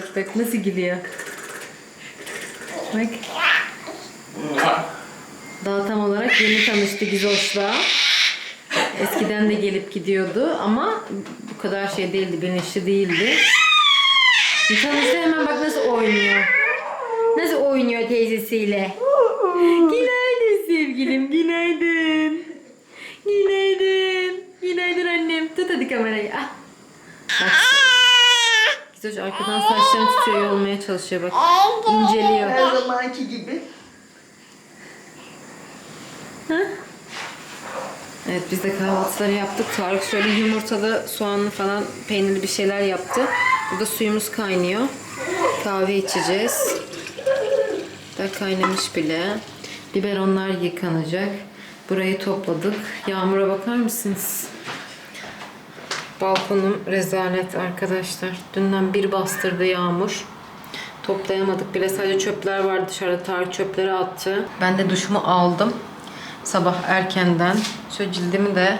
bak bak nasıl gülüyor. Bak. Daha tam olarak yeni tanıştı Gizoş'la. Eskiden de gelip gidiyordu ama bu kadar şey değildi, bilinçli değildi. Tanıştı hemen bak nasıl oynuyor. Nasıl oynuyor teyzesiyle. Günaydın sevgilim, günaydın. Günaydın. Günaydın annem. Tut hadi kamerayı. Ah. Bak. Gizoş arkadan saçlarını tutuyor, yolmaya çalışıyor bak. İnceliyor. Her zamanki gibi. Ha? Evet biz de kahvaltıları yaptık. Tarık şöyle yumurtalı, soğanlı falan peynirli bir şeyler yaptı. Burada suyumuz kaynıyor. Kahve içeceğiz. Da kaynamış bile. Biberonlar yıkanacak. Burayı topladık. Yağmura bakar mısınız? Balkonum rezalet arkadaşlar. Dünden bir bastırdı yağmur. Toplayamadık bile. Sadece çöpler vardı dışarıda. Tarık çöpleri attı. Ben de duşumu aldım. Sabah erkenden. Şöyle cildimi de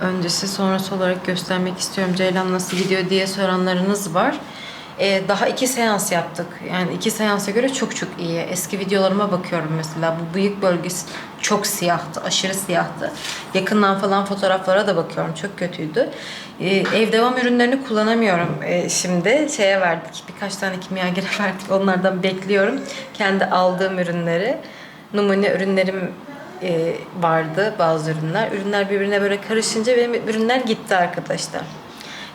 öncesi sonrası olarak göstermek istiyorum. Ceylan nasıl gidiyor diye soranlarınız var. Ee, daha iki seans yaptık. Yani iki seansa göre çok çok iyi. Eski videolarıma bakıyorum mesela. Bu bıyık bölgesi çok siyahtı. Aşırı siyahtı. Yakından falan fotoğraflara da bakıyorum. Çok kötüydü. Ee, ev devam ürünlerini kullanamıyorum ee, şimdi. Şeye verdik. Birkaç tane kimyagere verdik. Onlardan bekliyorum. Kendi aldığım ürünleri. Numune ürünlerim e, vardı bazı ürünler. Ürünler birbirine böyle karışınca benim ürünler gitti arkadaşlar.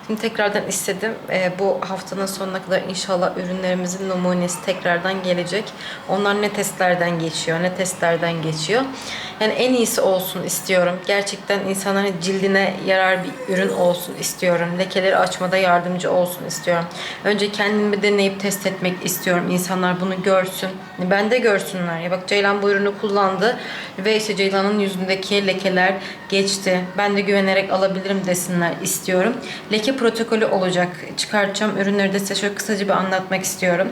Şimdi tekrardan istedim. Ee, bu haftanın sonuna kadar inşallah ürünlerimizin numunesi tekrardan gelecek. Onlar ne testlerden geçiyor, ne testlerden geçiyor. Yani en iyisi olsun istiyorum. Gerçekten insanların cildine yarar bir ürün olsun istiyorum. Lekeleri açmada yardımcı olsun istiyorum. Önce kendimi deneyip test etmek istiyorum. İnsanlar bunu görsün. Ben de görsünler. Ya bak Ceylan bu ürünü kullandı ve işte Ceylan'ın yüzündeki lekeler geçti. Ben de güvenerek alabilirim desinler istiyorum. Leke protokolü olacak. Çıkartacağım ürünleri de size şöyle kısaca bir anlatmak istiyorum.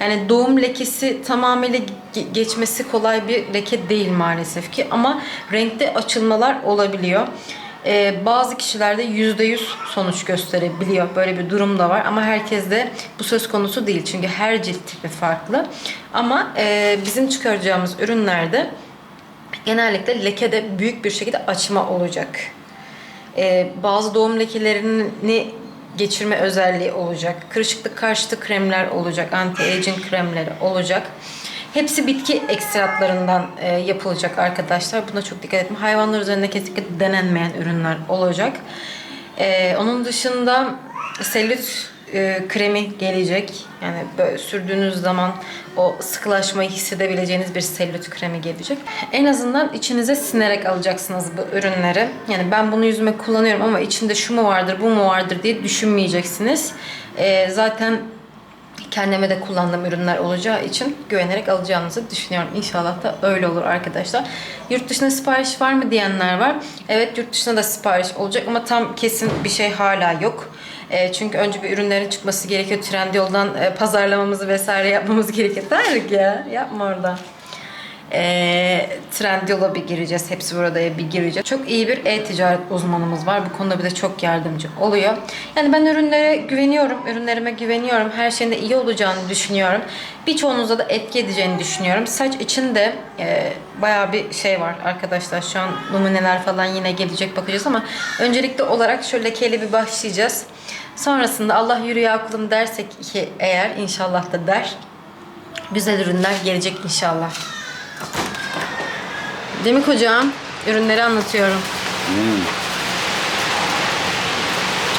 Yani doğum lekesi tamamıyla ge- geçmesi kolay bir leke değil maalesef ki ama renkte açılmalar olabiliyor. Ee, bazı kişilerde %100 sonuç gösterebiliyor. Böyle bir durum da var ama herkeste bu söz konusu değil. Çünkü her cilt tipi farklı. Ama e, bizim çıkaracağımız ürünlerde genellikle lekede büyük bir şekilde açma olacak. Ee, bazı doğum lekelerini geçirme özelliği olacak. Kırışıklık karşıtı kremler olacak. Anti-aging kremleri olacak. Hepsi bitki ekstratlarından e, yapılacak arkadaşlar. Buna çok dikkat edin. Hayvanlar üzerinde kesinlikle denenmeyen ürünler olacak. Ee, onun dışında selülit e, kremi gelecek. Yani böyle sürdüğünüz zaman o sıkılaşmayı hissedebileceğiniz bir selülit kremi gelecek. En azından içinize sinerek alacaksınız bu ürünleri. Yani ben bunu yüzüme kullanıyorum ama içinde şu mu vardır, bu mu vardır diye düşünmeyeceksiniz. Ee, zaten kendime de kullandığım ürünler olacağı için güvenerek alacağınızı düşünüyorum. İnşallah da öyle olur arkadaşlar. Yurt dışına sipariş var mı diyenler var. Evet yurt dışına da sipariş olacak ama tam kesin bir şey hala yok. E, çünkü önce bir ürünlerin çıkması gerekiyor. Trendyol'dan e, pazarlamamızı vesaire yapmamız gerekiyor. Tarık ya yapma orada. E, Trendyol'a bir gireceğiz. Hepsi burada bir gireceğiz. Çok iyi bir e-ticaret uzmanımız var. Bu konuda bize çok yardımcı oluyor. Yani ben ürünlere güveniyorum. Ürünlerime güveniyorum. Her şeyin de iyi olacağını düşünüyorum. Birçoğunuza da etki edeceğini düşünüyorum. Saç için de e, bayağı bir şey var arkadaşlar. Şu an numuneler falan yine gelecek bakacağız ama öncelikli olarak şöyle lekeyle bir başlayacağız. Sonrasında Allah yürü ya kulum dersek ki eğer inşallah da der. Güzel ürünler gelecek inşallah. Değil mi kocam? Ürünleri anlatıyorum. Hmm.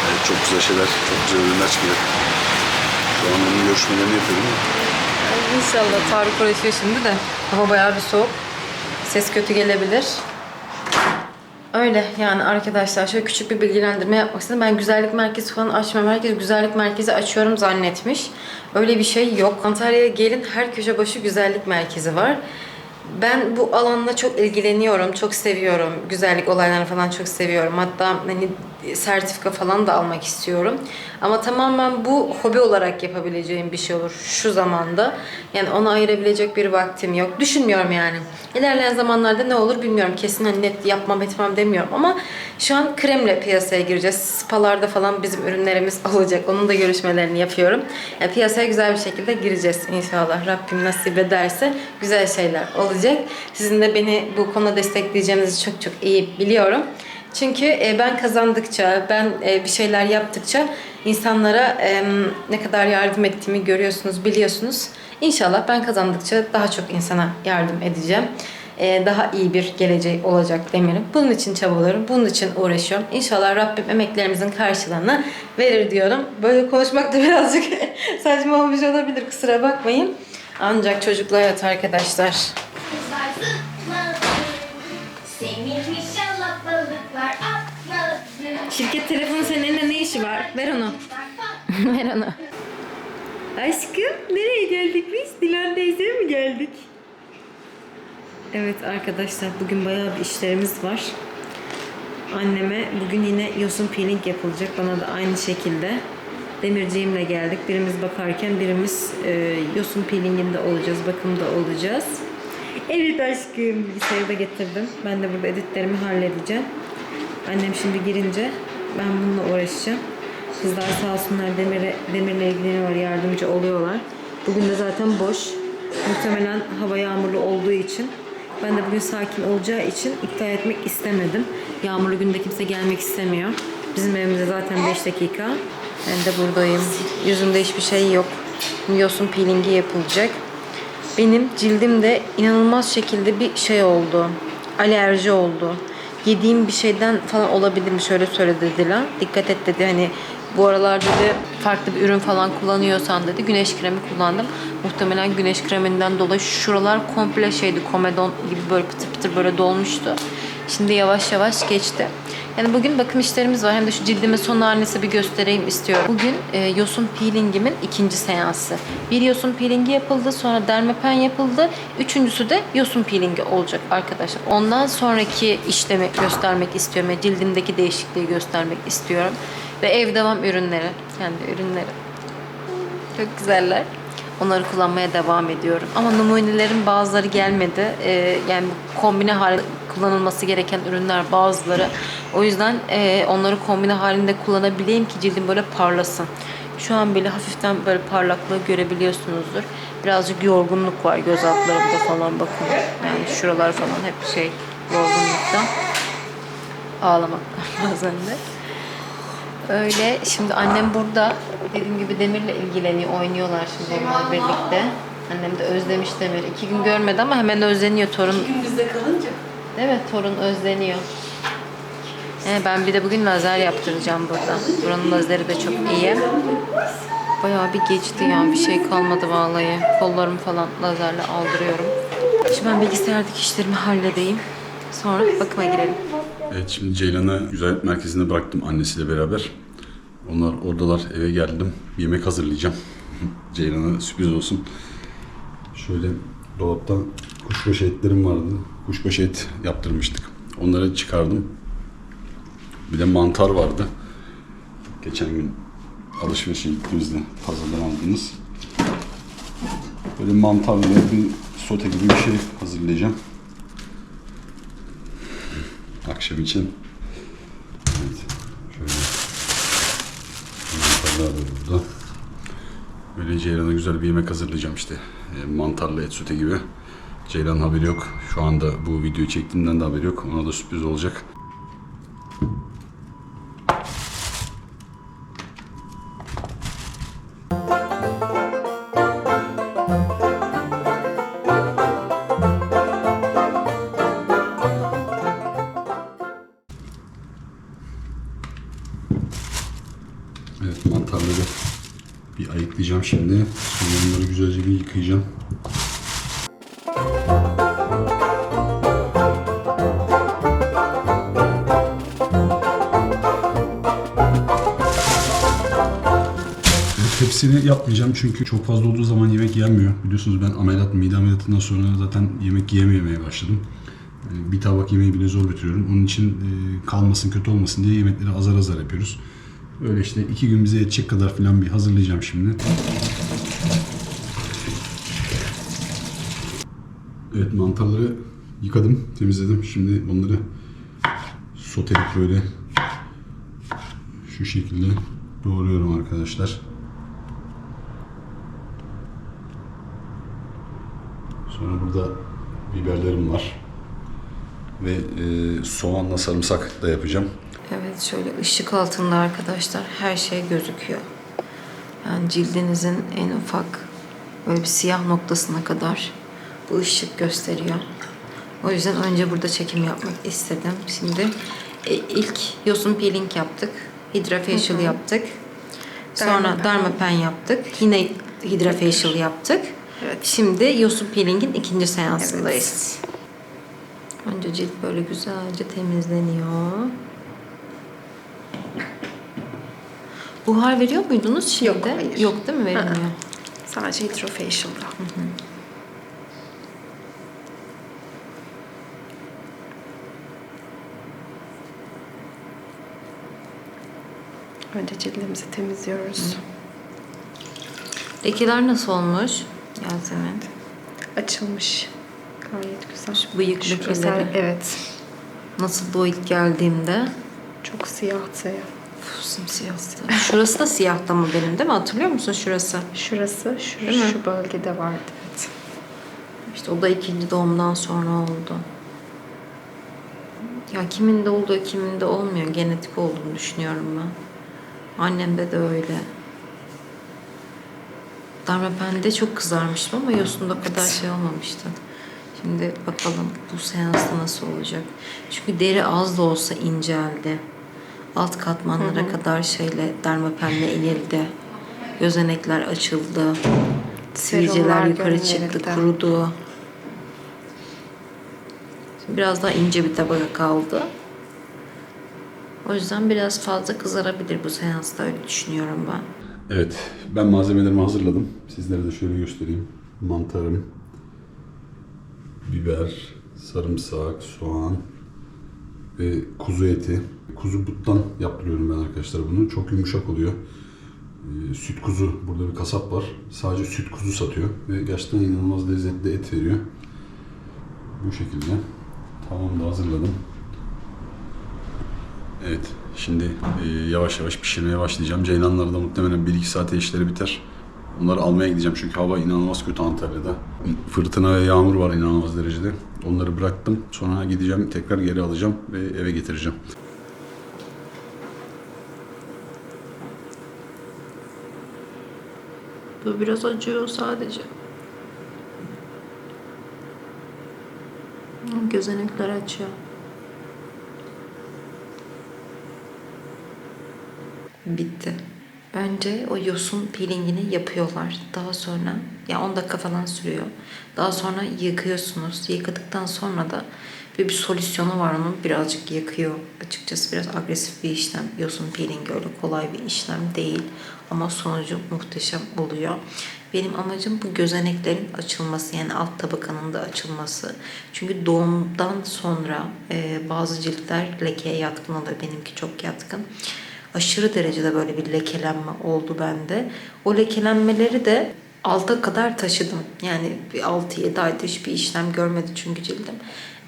Evet, çok güzel şeyler, çok güzel ürünler çıkacak. Şu an onun görüşmelerini yapıyorum. İnşallah Tarık uğraşıyor şimdi de. Hava bayağı bir soğuk. Ses kötü gelebilir. Öyle yani arkadaşlar şöyle küçük bir bilgilendirme yapmak istedim. Ben güzellik merkezi falan açmam. Herkes güzellik merkezi açıyorum zannetmiş. Öyle bir şey yok. Antalya'ya gelin her köşe başı güzellik merkezi var. Ben bu alanla çok ilgileniyorum, çok seviyorum. Güzellik olaylarını falan çok seviyorum. Hatta hani sertifika falan da almak istiyorum. Ama tamamen bu hobi olarak yapabileceğim bir şey olur şu zamanda. Yani ona ayırabilecek bir vaktim yok. Düşünmüyorum yani. İlerleyen zamanlarda ne olur bilmiyorum. Kesin hani net yapmam etmem demiyorum ama şu an kremle piyasaya gireceğiz. Spalarda falan bizim ürünlerimiz olacak. Onun da görüşmelerini yapıyorum. Yani piyasaya güzel bir şekilde gireceğiz inşallah. Rabbim nasip ederse güzel şeyler olacak. Sizin de beni bu konuda destekleyeceğinizi çok çok iyi biliyorum. Çünkü e, ben kazandıkça, ben e, bir şeyler yaptıkça insanlara ne kadar yardım ettiğimi görüyorsunuz, biliyorsunuz. İnşallah ben kazandıkça daha çok insana yardım edeceğim. E, daha iyi bir geleceği olacak Demir'in. Bunun için çabalıyorum, bunun için uğraşıyorum. İnşallah Rabbim emeklerimizin karşılığını verir diyorum. Böyle konuşmak da birazcık saçma olmuş olabilir, kusura bakmayın. Ancak çocuklu hayat arkadaşlar. Şirket telefonu senin elinde ne işi var? Ver onu. Ver onu. Aşkım nereye geldik biz? Dilan teyzeye mi geldik? Evet arkadaşlar bugün bayağı bir işlerimiz var. Anneme bugün yine yosun peeling yapılacak. Bana da aynı şekilde. Demirciğimle geldik. Birimiz bakarken birimiz e, yosun peelinginde olacağız. Bakımda olacağız. Evet aşkım. Bilgisayarı da getirdim. Ben de burada editlerimi halledeceğim. Annem şimdi girince ben bununla uğraşacağım. Kızlar sağ olsunlar Demir'e, Demir'le ilgileniyorlar, yardımcı oluyorlar. Bugün de zaten boş. Muhtemelen hava yağmurlu olduğu için ben de bugün sakin olacağı için iptal etmek istemedim. Yağmurlu günde kimse gelmek istemiyor. Bizim evimizde zaten 5 dakika. Ben de buradayım. Yüzümde hiçbir şey yok. Yosun peelingi yapılacak. Benim cildimde inanılmaz şekilde bir şey oldu. Alerji oldu. Yediğim bir şeyden falan olabilir mi? Şöyle söyledi Dilan. Dikkat et dedi hani bu aralar dedi farklı bir ürün falan kullanıyorsan dedi güneş kremi kullandım. Muhtemelen güneş kreminden dolayı şuralar komple şeydi komedon gibi böyle pıtır pıtır böyle dolmuştu. Şimdi yavaş yavaş geçti. Yani bugün bakım işlerimiz var. Hem de şu cildime son halini bir göstereyim istiyorum. Bugün e, yosun peelingimin ikinci seansı. Bir yosun peelingi yapıldı. Sonra dermapen yapıldı. Üçüncüsü de yosun peelingi olacak arkadaşlar. Ondan sonraki işlemi göstermek istiyorum. Yani cildimdeki değişikliği göstermek istiyorum. Ve ev devam ürünleri. Kendi ürünleri. Çok güzeller. Onları kullanmaya devam ediyorum. Ama numunelerin bazıları gelmedi. Ee, yani kombine hali kullanılması gereken ürünler bazıları. O yüzden e, onları kombine halinde kullanabileyim ki cildim böyle parlasın. Şu an bile hafiften böyle parlaklığı görebiliyorsunuzdur. Birazcık yorgunluk var göz altlarımda falan bakın. Yani şuralar falan hep şey yorgunluktan. Ağlamaktan bazen de. Öyle. Şimdi annem burada. Dediğim gibi Demir'le ilgileniyor. Oynuyor şimdi onlar birlikte. Annem de özlemiş Demir. İki gün görmedi ama hemen özleniyor torun. Gün bizde kalınca. Evet torun özleniyor. Ee, ben bir de bugün lazer yaptıracağım burada. Buranın lazeri de çok iyi. Bayağı bir geçti ya. Bir şey kalmadı vallahi. Kollarımı falan lazerle aldırıyorum. Şimdi ben bilgisayardaki işlerimi halledeyim. Sonra bakıma girelim. Evet şimdi Ceylan'ı güzellik merkezinde bıraktım annesiyle beraber. Onlar oradalar eve geldim. Yemek hazırlayacağım. Ceylan'a sürpriz olsun. Şöyle dolapta kuşbaşı etlerim vardı. Kuşbaşı et yaptırmıştık. Onları çıkardım. Bir de mantar vardı. Geçen gün alışverişe gittiğimizde pazardan aldığımız. Böyle mantarlı bir sote gibi bir şey hazırlayacağım. Akşam için. Evet. Şöyle. Mantarlar var burada. Böyle Ceylan'a güzel bir yemek hazırlayacağım işte. E, mantarlı et sote gibi. Ceylan haberi yok. Şu anda bu videoyu çektiğimden de haberi yok. Ona da sürpriz olacak. Yapmayacağım çünkü çok fazla olduğu zaman yemek yenmiyor. Biliyorsunuz ben ameliyat, mide ameliyatından sonra zaten yemek yiyememeye başladım. E, Bir tabak yemeği bile zor bitiriyorum. Onun için e, kalmasın, kötü olmasın diye yemekleri azar azar yapıyoruz. Böyle işte iki gün bize yetecek kadar falan bir hazırlayacağım şimdi. Evet mantarları yıkadım, temizledim. Şimdi bunları sotelip böyle şu şekilde doğruyorum arkadaşlar. Sonra burada biberlerim var. Ve e, soğanla sarımsak da yapacağım. Evet şöyle ışık altında arkadaşlar her şey gözüküyor. Yani cildinizin en ufak böyle bir siyah noktasına kadar bu ışık gösteriyor. O yüzden önce burada çekim yapmak istedim. Şimdi e, ilk yosun peeling yaptık. Hydrafacial yaptık. Sonra Dermapen. yaptık. Yine hydrafacial yaptık. Evet. Şimdi yosun peeling'in ikinci seansındayız. Önce cilt böyle güzelce temizleniyor. Buhar veriyor muydunuz şimdi? Yok, hayır. Yok değil mi? Verilmiyor. Sadece hydrofacial'da. Önce cildimizi temizliyoruz. Lekeler nasıl olmuş? Yasemin. Açılmış. Gayet güzel. Şu bıyık Şurası- lekeleri. Evet. Nasıl o ilk geldiğimde? Çok siyahtı. Uf, simsiyahtı. Şurası da siyahtı ama benim değil mi? Hatırlıyor musun şurası? Şurası, şu, mi? şu bölgede vardı. Evet. İşte o da ikinci doğumdan sonra oldu. Ya kiminde olduğu kiminde olmuyor. Genetik olduğunu düşünüyorum ben. Annemde de öyle. Darmapende çok kızarmıştım ama yosunda o kadar şey olmamıştı. Şimdi bakalım bu seansta nasıl olacak. Çünkü deri az da olsa inceldi. Alt katmanlara kadar şeyle dermapenle inildi. Gözenekler açıldı. Sivilceler yukarı çıktı, görünmekte. kurudu. Şimdi biraz daha ince bir tabaka kaldı. O yüzden biraz fazla kızarabilir bu seansta öyle düşünüyorum ben. Evet, ben malzemelerimi hazırladım. Sizlere de şöyle göstereyim. Mantarım, biber, sarımsak, soğan ve kuzu eti. Kuzu buttan yaptırıyorum ben arkadaşlar bunu. Çok yumuşak oluyor. Ee, süt kuzu, burada bir kasap var. Sadece süt kuzu satıyor ve gerçekten inanılmaz lezzetli et veriyor. Bu şekilde. Tamam da hazırladım. Evet, şimdi e, yavaş yavaş pişirmeye başlayacağım. Ceylanlar da muhtemelen 1-2 saate işleri biter. Onları almaya gideceğim çünkü hava inanılmaz kötü Antalya'da. Fırtına ve yağmur var inanılmaz derecede. Onları bıraktım. Sonra gideceğim, tekrar geri alacağım ve eve getireceğim. Bu biraz acıyor sadece. Gözenekler açıyor. Bitti. Önce o yosun peelingini yapıyorlar. Daha sonra ya 10 dakika falan sürüyor. Daha sonra yıkıyorsunuz. Yıkadıktan sonra da bir, bir solüsyonu var onun birazcık yakıyor. Açıkçası biraz agresif bir işlem. Yosun peeling öyle kolay bir işlem değil. Ama sonucu muhteşem oluyor. Benim amacım bu gözeneklerin açılması yani alt tabakanın da açılması. Çünkü doğumdan sonra e, bazı ciltler lekeye yatkın oluyor. Benimki çok yatkın aşırı derecede böyle bir lekelenme oldu bende. O lekelenmeleri de alta kadar taşıdım. Yani bir 6-7 ayda hiçbir işlem görmedi çünkü cildim.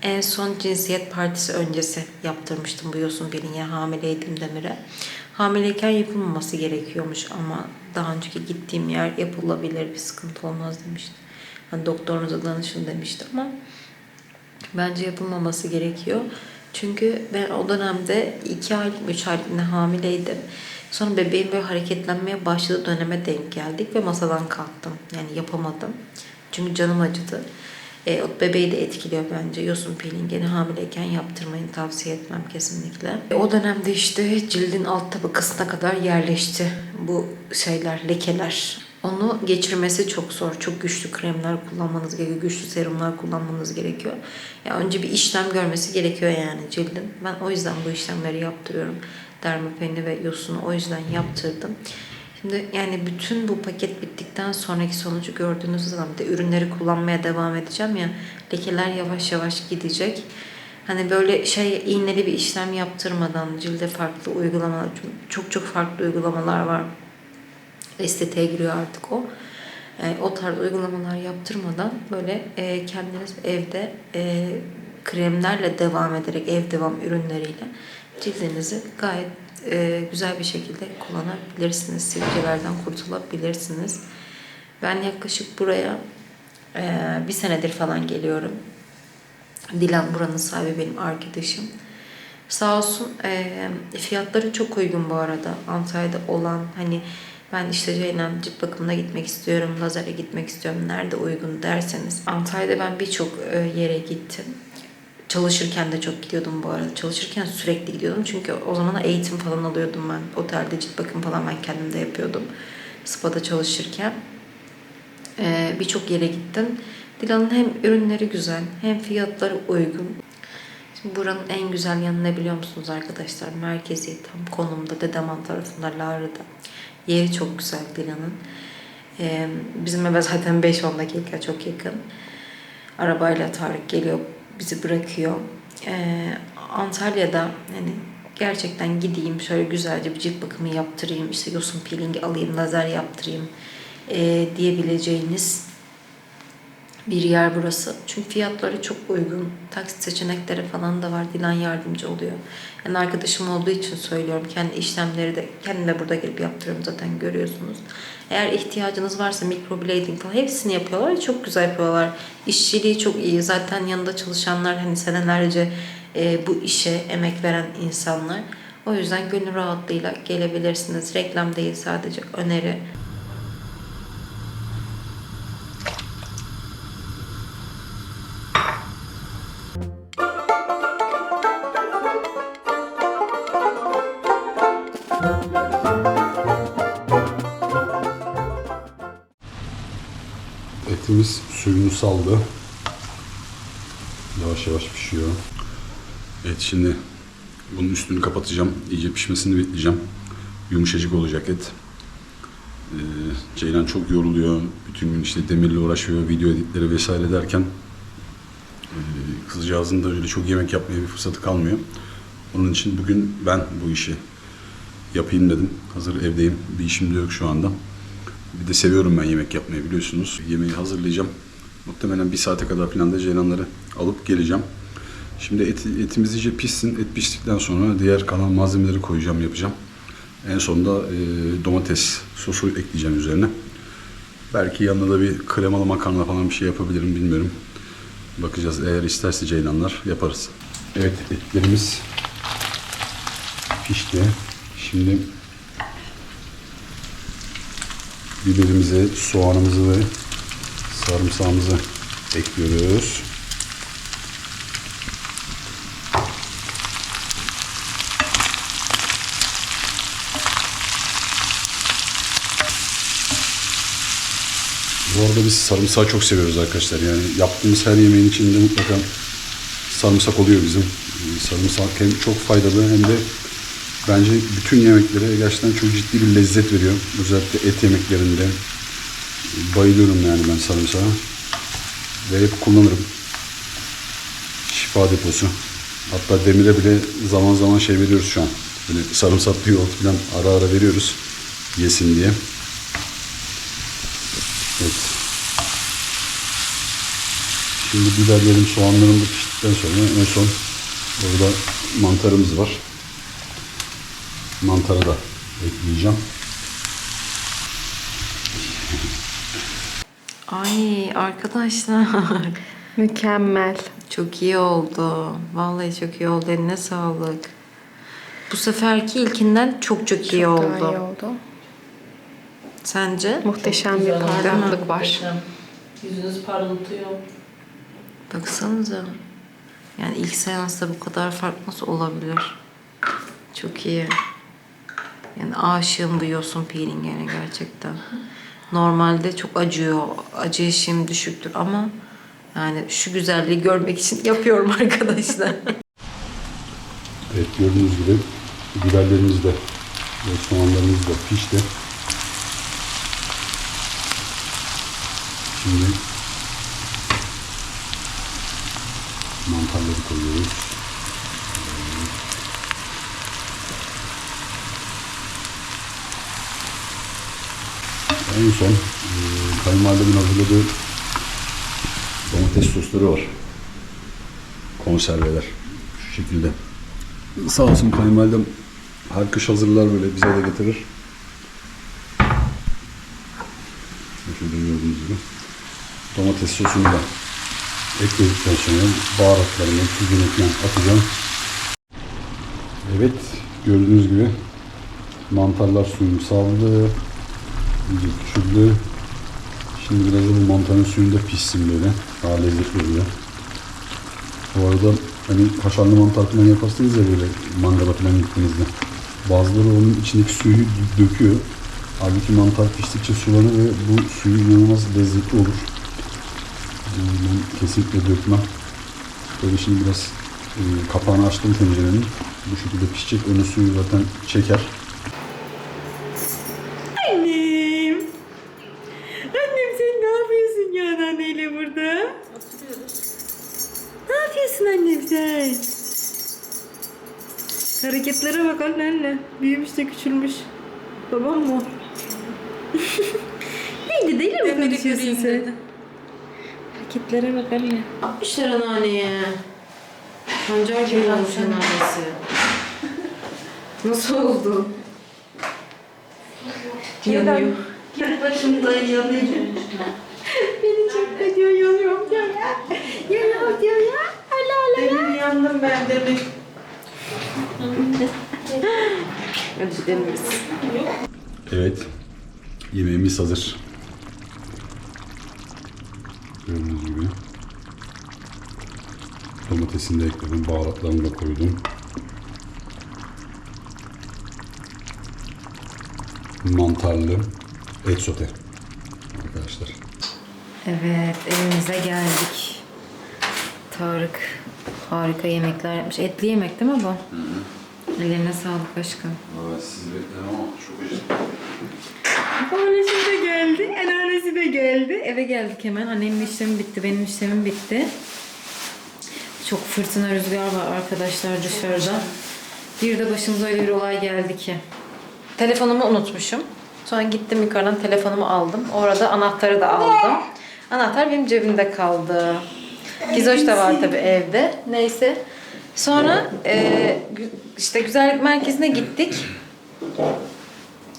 En son cinsiyet partisi öncesi yaptırmıştım bu yosun peelingi hamileydim Demir'e. Hamileyken yapılmaması gerekiyormuş ama daha önceki gittiğim yer yapılabilir bir sıkıntı olmaz demişti. Hani doktorunuza danışın demişti ama Bence yapılmaması gerekiyor. Çünkü ben o dönemde 2 aylık, 3 aylık hamileydim. Sonra bebeğim böyle hareketlenmeye başladığı döneme denk geldik ve masadan kalktım. Yani yapamadım. Çünkü canım acıdı. E, o bebeği de etkiliyor bence. Yosun peelingini hamileyken yaptırmayın tavsiye etmem kesinlikle. E, o dönemde işte cildin alt tabakasına kadar yerleşti bu şeyler, lekeler. Onu geçirmesi çok zor. Çok güçlü kremler kullanmanız gerekiyor. Güçlü serumlar kullanmanız gerekiyor. Ya önce bir işlem görmesi gerekiyor yani cildin. Ben o yüzden bu işlemleri yaptırıyorum. Dermapeni ve yosunu o yüzden yaptırdım. Şimdi yani bütün bu paket bittikten sonraki sonucu gördüğünüz zaman bir de ürünleri kullanmaya devam edeceğim ya lekeler yavaş yavaş gidecek. Hani böyle şey iğneli bir işlem yaptırmadan cilde farklı uygulamalar çok çok farklı uygulamalar var. Estetiğe giriyor artık o. E, o tarz uygulamalar yaptırmadan böyle e, kendiniz evde e, kremlerle devam ederek ev devam ürünleriyle cildinizi gayet e, güzel bir şekilde kullanabilirsiniz. Sivilcelerden kurtulabilirsiniz. Ben yaklaşık buraya e, bir senedir falan geliyorum. Dilan buranın sahibi benim arkadaşım. Sağ olsun e, fiyatları çok uygun bu arada. Antalya'da olan hani ben işte Ceylan cilt bakımına gitmek istiyorum, lazere gitmek istiyorum. Nerede uygun derseniz. Antalya'da ben birçok e, yere gittim. Çalışırken de çok gidiyordum bu arada. Çalışırken sürekli gidiyordum. Çünkü o zaman eğitim falan alıyordum ben. Otelde cilt bakım falan ben kendim de yapıyordum. Spa'da çalışırken. Ee, Birçok yere gittim. Dilan'ın hem ürünleri güzel hem fiyatları uygun. Şimdi buranın en güzel yanı ne biliyor musunuz arkadaşlar? Merkezi tam konumda Dedeman tarafında Lara'da. Yeri çok güzel Dilan'ın. Ee, bizim eve zaten 5-10 dakika çok yakın. Arabayla Tarık geliyor bizi bırakıyor. Ee, Antalya'da hani gerçekten gideyim şöyle güzelce bir cilt bakımı yaptırayım işte yosun peelingi alayım lazer yaptırayım ee, diyebileceğiniz bir yer burası. Çünkü fiyatları çok uygun. Taksit seçenekleri falan da var. Dilan yardımcı oluyor. Yani arkadaşım olduğu için söylüyorum. Kendi işlemleri de kendim de burada gelip yaptırıyorum zaten görüyorsunuz. Eğer ihtiyacınız varsa microblading falan hepsini yapıyorlar. Çok güzel yapıyorlar. İşçiliği çok iyi. Zaten yanında çalışanlar hani senelerce e, bu işe emek veren insanlar. O yüzden gönül rahatlığıyla gelebilirsiniz. Reklam değil sadece öneri. Etimiz suyunu saldı. Yavaş yavaş pişiyor. Evet şimdi bunun üstünü kapatacağım. İyice pişmesini bekleyeceğim. Yumuşacık olacak et. Ee, Ceylan çok yoruluyor. Bütün gün işte demirle uğraşıyor. Video editleri vesaire derken e, kızcağızın da öyle çok yemek yapmaya bir fırsatı kalmıyor. Onun için bugün ben bu işi yapayım dedim. Hazır evdeyim. Bir işim de yok şu anda. Bir de seviyorum ben yemek yapmayı biliyorsunuz. Yemeği hazırlayacağım. Muhtemelen bir saate kadar falan da ceylanları alıp geleceğim. Şimdi eti, etimiz iyice pişsin. Et piştikten sonra diğer kalan malzemeleri koyacağım, yapacağım. En sonunda e, domates sosu ekleyeceğim üzerine. Belki yanına da bir kremalı makarna falan bir şey yapabilirim bilmiyorum. Bakacağız. Eğer isterse ceylanlar yaparız. Evet etlerimiz pişti. Şimdi biberimizi, soğanımızı ve sarımsağımızı ekliyoruz. Bu arada biz sarımsağı çok seviyoruz arkadaşlar. Yani yaptığımız her yemeğin içinde mutlaka sarımsak oluyor bizim. Ee, Sarımsak hem çok faydalı hem de bence bütün yemeklere gerçekten çok ciddi bir lezzet veriyor. Özellikle et yemeklerinde bayılıyorum yani ben sarımsağa. Ve hep kullanırım. Şifa deposu. Hatta Demir'e bile zaman zaman şey veriyoruz şu an. Böyle sarımsaklı yoğurt falan ara ara veriyoruz. Yesin diye. Evet. Şimdi biberlerim, soğanlarım da piştikten sonra en son burada mantarımız var. Mantarı da ekleyeceğim. Ay arkadaşlar Mükemmel. çok iyi oldu. Vallahi çok iyi oldu. Eline sağlık. Bu seferki ilkinden çok çok iyi Çok oldu. daha iyi oldu. Sence? Muhteşem bir parlaklık var. Muhteşem. Yüzünüz parlatıyor. Baksanıza. Yani ilk seansta bu kadar fark nasıl olabilir? Çok iyi. Yani aşığım diyorsun peelingine gerçekten. Normalde çok acıyor. Acı eşiğim düşüktür ama yani şu güzelliği görmek için yapıyorum arkadaşlar. evet gördüğünüz gibi biberlerimiz de ve soğanlarımız da pişti. Şimdi mantarları koyuyoruz. En son e, kayınvalidemin hazırladığı domates sosları var. Konserveler. Şu şekilde. Sağ olsun kayınvalidem her kış hazırlar böyle bize de getirir. Şurada gördüğünüz gibi. Domates sosunu da ekledikten sonra baharatlarını, tuzunu falan atacağım. Evet, gördüğünüz gibi mantarlar suyunu saldı. İyice. Şimdi biraz bu mantarın suyunda pişsin böyle. Daha lezzetli oluyor. Bu arada hani kaşarlı mantar falan yaparsınız ya böyle mangala falan gittiğinizde. Bazıları onun içindeki suyu dö- döküyor. Halbuki mantar piştikçe sulanır ve bu suyu inanılmaz lezzetli olur. Ben kesinlikle dökmem. Böyle şimdi biraz e, kapağını açtım tencerenin. Bu şekilde pişecek. Onun suyu zaten çeker. Büyümüş de küçülmüş. Babam mı? Neydi değil mi konuşuyorsun sen? Hareketlere bak anne. Ne yapmışlar anneanneye? Pancar gibi olmuş anneannesi. Nasıl oldu? Yanıyor. Başımda yanıyor. Beni çok diyor yanıyorum diyor ya. Yanıyorum diyor ya. Hala hala. Demir yandım ben demir. Biz. Evet. Yemeğimiz hazır. Gördüğünüz gibi. Domatesini de ekledim. Baharatlarını da koydum. Mantarlı et sote. Arkadaşlar. Evet evimize geldik. Tarık harika yemekler yapmış. Etli yemek değil mi bu? Ellerine sağlık aşkım. Evet, siz bekleyin ama çok acı. Annesi de geldi. Anneannesi de geldi. Eve geldik hemen. Annemin işlemi bitti. Benim işlemim bitti. Çok fırtına rüzgar var arkadaşlar dışarıda. Bir de başımıza öyle bir olay geldi ki. Telefonumu unutmuşum. Sonra gittim yukarıdan telefonumu aldım. Orada anahtarı da aldım. Anahtar benim cebimde kaldı. Gizoş da var tabii evde. Neyse. Sonra e, işte güzellik merkezine gittik.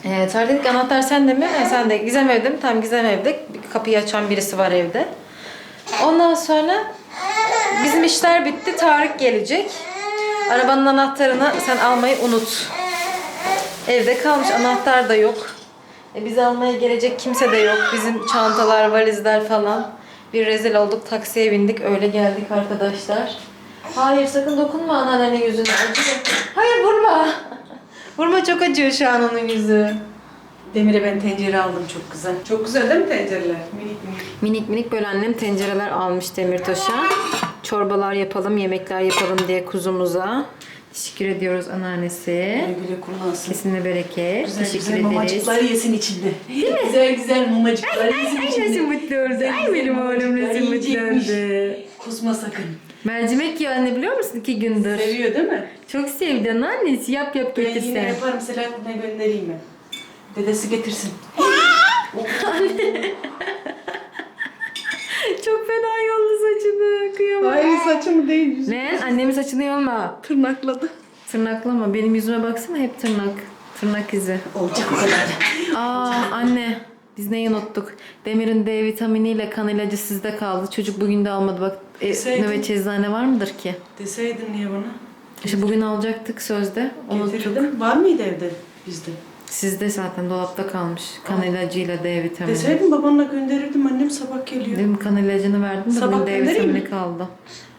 Ee, Tarık dedik anahtar sende mi? E, sen de Gizem evde mi? Tamam Gizem evde. Kapıyı açan birisi var evde. Ondan sonra bizim işler bitti. Tarık gelecek. Arabanın anahtarını sen almayı unut. Evde kalmış. Anahtar da yok. E, bizi almaya gelecek kimse de yok. Bizim çantalar, valizler falan. Bir rezil olduk. Taksiye bindik. Öyle geldik arkadaşlar. Hayır sakın dokunma anneannenin yüzüne. Acıyor. Hayır vurma. Vurma çok acıyor şu an onun yüzü. Demir'e ben tencere aldım çok güzel. Çok güzel değil mi tencereler? Minik minik. Minik minik böyle annem tencereler almış Demirtaş'a. Çorbalar yapalım, yemekler yapalım diye kuzumuza. Teşekkür ediyoruz anneannesi. Güle güle kullansın. Kesine bereket. Güzel Teşekkür güzel ederiz. mamacıklar yesin içinde. Güzel güzel mamacıklar yesin Ay içinde. nasıl mutlu oldu. Ay benim oğlum nasıl mutlu oldu. Kusma sakın. Mercimek yiyor anne biliyor musun iki gündür. Seviyor değil mi? Çok sevdi anneannesi. Yap yap Ben yine getirsen. yaparım Selahattin'e göndereyim ben. Dedesi getirsin. Çok fena yoldu saçını. Kıyamam. Hayır saçım değil. yüzüm. Ne? Annemin saçını yolma. Tırnakladı. Tırnaklama. Benim yüzüme baksana hep tırnak. Tırnak izi. Olacak o kadar. Aa anne biz neyi unuttuk? Demir'in D vitaminiyle kan ilacı sizde kaldı. Çocuk bugün de almadı. Bak e, Deseydin. nöbet eczane var mıdır ki? Deseydin niye bana? İşte bugün alacaktık sözde. Unuttuk. Getirdim. Var mıydı evde bizde? Sizde zaten dolapta kalmış. Kan ilacıyla D vitamini. Deseydin babanla gönderirdim. Annem sabah geliyor. Dedim kan ilacını verdim de Sabah bugün D vitamini mi? kaldı.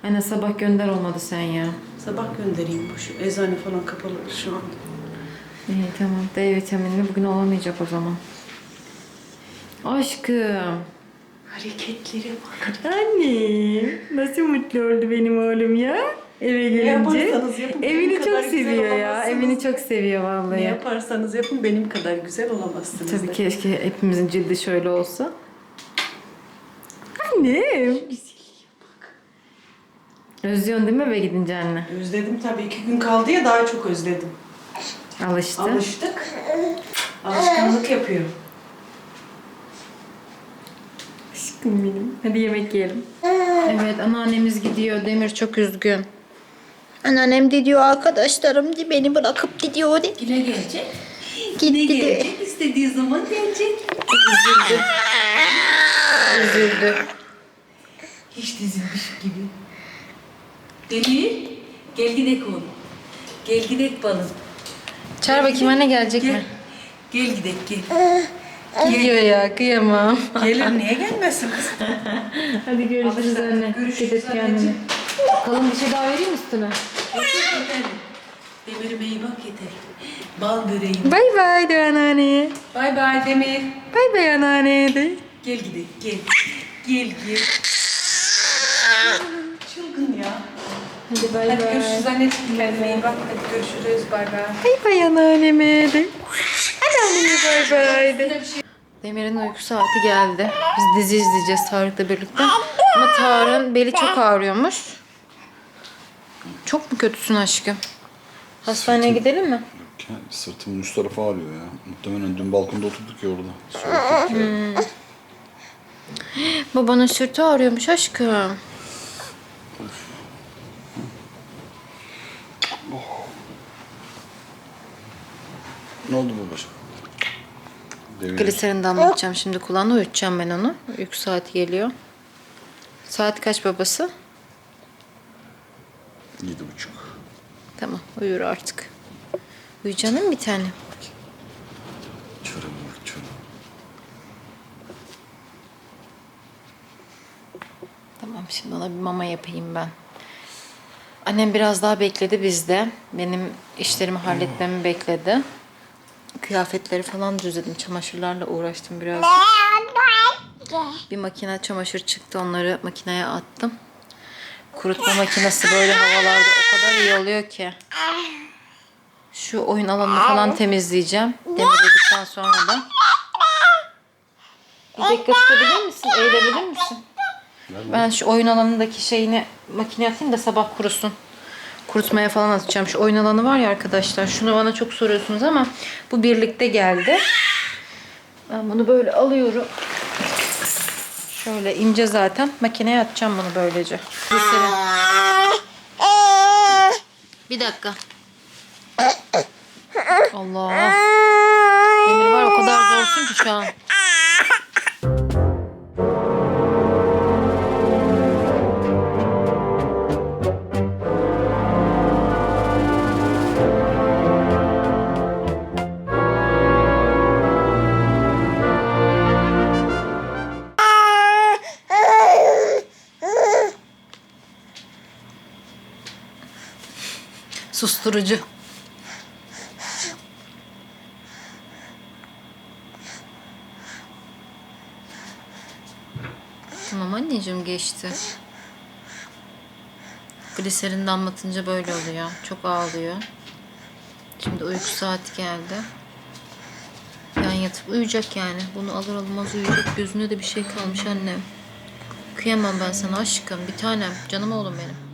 Aynen sabah gönder olmadı sen ya. Sabah göndereyim. Bu şu eczane falan kapalı şu an. İyi tamam. D vitaminini bugün olamayacak o zaman. Aşkım. Hareketlere bak. Anne nasıl mutlu oldu benim oğlum ya eve gelince. yapın, benim Evini kadar çok güzel seviyor ya. olamazsınız. Evini çok seviyor Ne vallahi. yaparsanız yapın benim kadar güzel olamazsınız. Tabii da. keşke hepimizin cildi şöyle olsa. Annem. Özlüyorsun değil mi eve gidince anne? Özledim tabii. iki gün kaldı ya daha çok özledim. Alıştı. Alıştık. Alışkanlık yapıyor. Benim. Hadi yemek yiyelim. Evet anneannemiz gidiyor. Demir çok üzgün. Anneannem de diyor arkadaşlarım de beni bırakıp gidiyor de. Yine gelecek. Gitti de. istediği zaman gelecek. Üzüldü. Hiç dizilmiş gibi. Demir, gel gidek oğlum. Gel gidek balım. Çağır bakayım anne gelecek Gel. mi? Gel gidek gel. Gidiyor ya kıyamam. Gelir niye gelmesin kız? Hadi görüşürüz anne. Görüşürüz Dikkat et kendine. anneciğim. Bakalım bir şey daha vereyim mi üstüne? Demir'ime iyi bak yeter. Bal böreğim. Bay bay de anneanneye. Bay bay Demir. Bay bay anneanneye de. Gel gidelim gel. Gel gel. Çılgın ya. Hadi bay Hadi bay. görüşürüz anneciğim kendine iyi bak. Hadi görüşürüz bay bay. Bay bay anneanneme de. Anneanneye bay bay de. Demir'in uyku saati geldi. Biz dizi izleyeceğiz Tarık'la birlikte. Ama Tarık'ın beli çok ağrıyormuş. Çok mu kötüsün aşkım? Hastaneye gidelim mi? Sırtımın üst tarafı ağrıyor ya. Muhtemelen dün balkonda oturduk ya orada. Soğuk ya. Babanın sırtı ağrıyormuş aşkım. Ne oldu babacığım? Devir. Gliserin damlatacağım şimdi kulağına uyutacağım ben onu. Uyku saati geliyor. Saat kaç babası? Yedi buçuk. Tamam uyur artık. Uyuyacaksın bir tane? Var çörem. Tamam şimdi ona bir mama yapayım ben. Annem biraz daha bekledi bizde. Benim işlerimi halletmemi bekledi. Kıyafetleri falan düzledim. Çamaşırlarla uğraştım biraz. Bir makine çamaşır çıktı. Onları makineye attım. Kurutma makinesi böyle havalarda o kadar iyi oluyor ki. Şu oyun alanını falan temizleyeceğim. Demirledikten sonra da. Bir dakika tutabilir misin? Eğilebilir misin? Ben şu oyun alanındaki şeyini makineye atayım da sabah kurusun. Kurutmaya falan atacağım. Şu oyun alanı var ya arkadaşlar. Şunu bana çok soruyorsunuz ama bu birlikte geldi. Ben bunu böyle alıyorum. Şöyle ince zaten. Makineye atacağım bunu böylece. Bir dakika. Allah. Demir var o kadar zorsun ki şu an. Susturucu. Tamam anneciğim geçti. Gliserin damlatınca böyle oluyor. Çok ağlıyor. Şimdi uyku saati geldi. Yan yatıp uyuyacak yani. Bunu alır almaz uyuyacak. Gözünde de bir şey kalmış annem. Kıyamam ben sana aşkım. Bir tanem. Canım oğlum benim.